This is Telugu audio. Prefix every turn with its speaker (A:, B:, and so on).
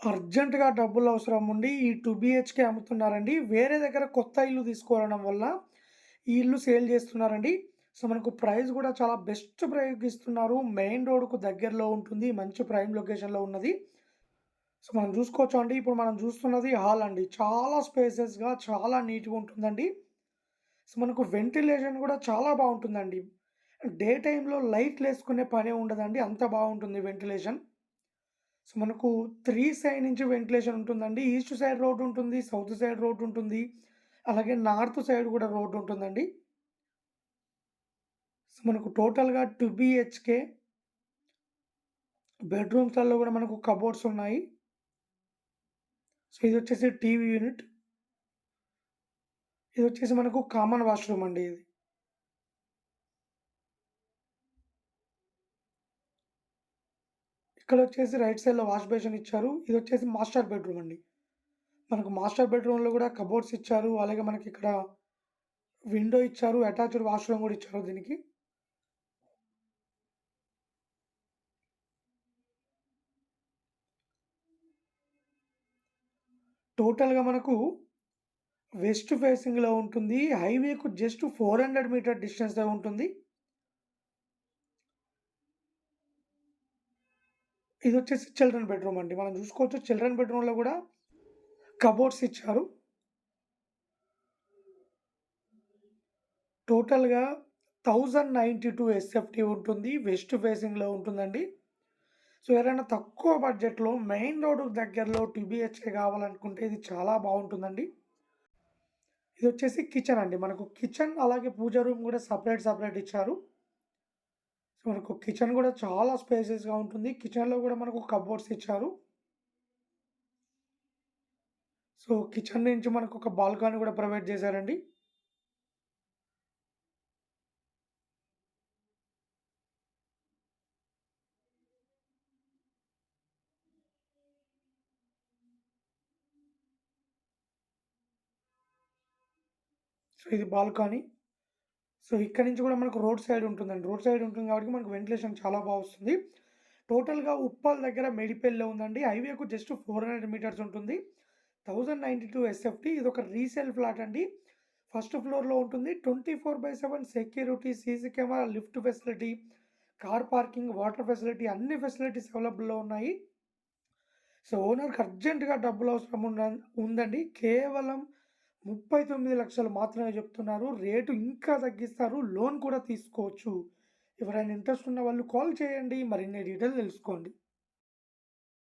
A: అర్జెంట్‌గా డబ్బులు అవసరం ఉండి ఈ టూ బీహెచ్‌కే అమ్ముతున్నారండి. వేరే దగ్గర కొత్త ఇల్లు తీసుకోవడం వల్ల ఈ ఇల్లు సేల్ చేస్తున్నారండి. సో, మనకు ప్రైస్ కూడా చాలా బెస్ట్ ప్రయోగిస్తున్నారు మెయిన్ రోడ్‌కు దగ్గరలో ఉంటుంది. మంచి ప్రైమ్ లొకేషన్‌లో ఉన్నది. సో, మనం చూసుకోవచ్చు అండి. ఇప్పుడు మనం చూస్తున్నది హాల్ అండి. చాలా స్పేసెస్‌గా చాలా నీట్‌గా ఉంటుందండి. సో, మనకు వెంటిలేషన్ కూడా చాలా బాగుంటుందండి డే టైంలో లైట్లు వేసుకునే పనే ఉండదండి. అంత బాగుంటుంది వెంటిలేషన్. సో, మనకు త్రీ సైడ్ నుంచి వెంటిలేషన్ ఉంటుందండి. ఈస్ట్ సైడ్ రోడ్ ఉంటుంది. సౌత్ సైడ్ రోడ్ ఉంటుంది. అలాగే నార్త్ సైడ్ కూడా రోడ్ ఉంటుందండి. సో, మనకు టోటల్‌గా టూ బీహెచ్‌కే బెడ్‌రూమ్స్‌లలో కూడా మనకు కబోర్డ్స్ ఉన్నాయి. సో, ఇది వచ్చేసి టీవీ యూనిట్. ఇది వచ్చేసి మనకు కామన్ వాష్‌రూమ్ అండి ఇది. ఇక్కడ వచ్చేసి రైట్ సైడ్‌లో వాష్ బేషన్ ఇచ్చారు. ఇది వచ్చేసి మాస్టర్ బెడ్‌రూమ్ అండి. మనకు మాస్టర్ బెడ్‌రూమ్‌లో కూడా కబోర్డ్స్ ఇచ్చారు. అలాగే మనకి ఇక్కడ విండో ఇచ్చారు. అటాచ్డ్ వాష్‌రూమ్ కూడా ఇచ్చారు దీనికి. టోటల్‌గా మనకు వెస్ట్ ఫేసింగ్‌లో ఉంటుంది. హైవేకు జస్ట్ 400 మీటర్ డిస్టెన్స్‌లో ఉంటుంది. ఇది వచ్చేసి చిల్డ్రన్ బెడ్‌రూమ్ అండి. మనం చూసుకోవచ్చు చిల్డ్రన్ బెడ్‌రూమ్‌లో కూడా కబోర్డ్స్ ఇచ్చారు. టోటల్‌గా 1092 ఎస్ఎఫ్‌టీ ఉంటుంది. వెస్ట్ ఫేసింగ్‌లో ఉంటుందండి. సో, ఎవరైనా తక్కువ బడ్జెట్‌లో మెయిన్ రోడ్డు దగ్గరలో టీబీహెచ్కే కావాలనుకుంటే ఇది చాలా బాగుంటుందండి ఇది వచ్చేసి కిచెన్ అండి. మనకు కిచెన్ అలాగే పూజ రూమ్ కూడా సపరేట్ సపరేట్ ఇచ్చారు. సో, మనకు కిచెన్ కూడా చాలా స్పేసెస్‌గా ఉంటుంది. కిచెన్‌లో కూడా మనకు కబోర్డ్స్ ఇచ్చారు. సో, కిచెన్ నుంచి మనకు ఒక బాల్కనీ కూడా ప్రొవైడ్ చేశారండి. సో, ఇది బాల్కనీ. సో, ఇక్కడ నుంచి కూడా మనకు రోడ్ సైడ్ ఉంటుందండి. రోడ్ సైడ్ ఉంటుంది కాబట్టి మనకు వెంటిలేషన్ చాలా బాగా వస్తుంది. టోటల్‌గా ఉప్పల్ దగ్గర మెడిపెల్లో ఉందండి. హైవేకు జస్ట్ 400 మీటర్స్ ఉంటుంది. 1092 ఎస్ఎఫ్‌టీ ఇది ఒక రీసేల్ ఫ్లాట్ అండి. ఫస్ట్ ఫ్లోర్‌లో ఉంటుంది. 24/7 security, CC camera, lift facility, car parking, water facility అన్ని ఫెసిలిటీస్ అవైలబుల్‌లో ఉన్నాయి. సో, ఓనర్‌కి అర్జెంట్‌గా డబ్బులు అవసరం ఉన్న ఉందండి. కేవలం 39,00,000 మాత్రమే చెప్తున్నారు. రేటు ఇంకా తగ్గిస్తారు. లోన్ కూడా తీసుకోవచ్చు. ఎవరైనా ఇంట్రెస్ట్ ఉన్న వాళ్ళు కాల్ చేయండి. మరిన్ని డీటెయిల్ తెలుసుకోండి.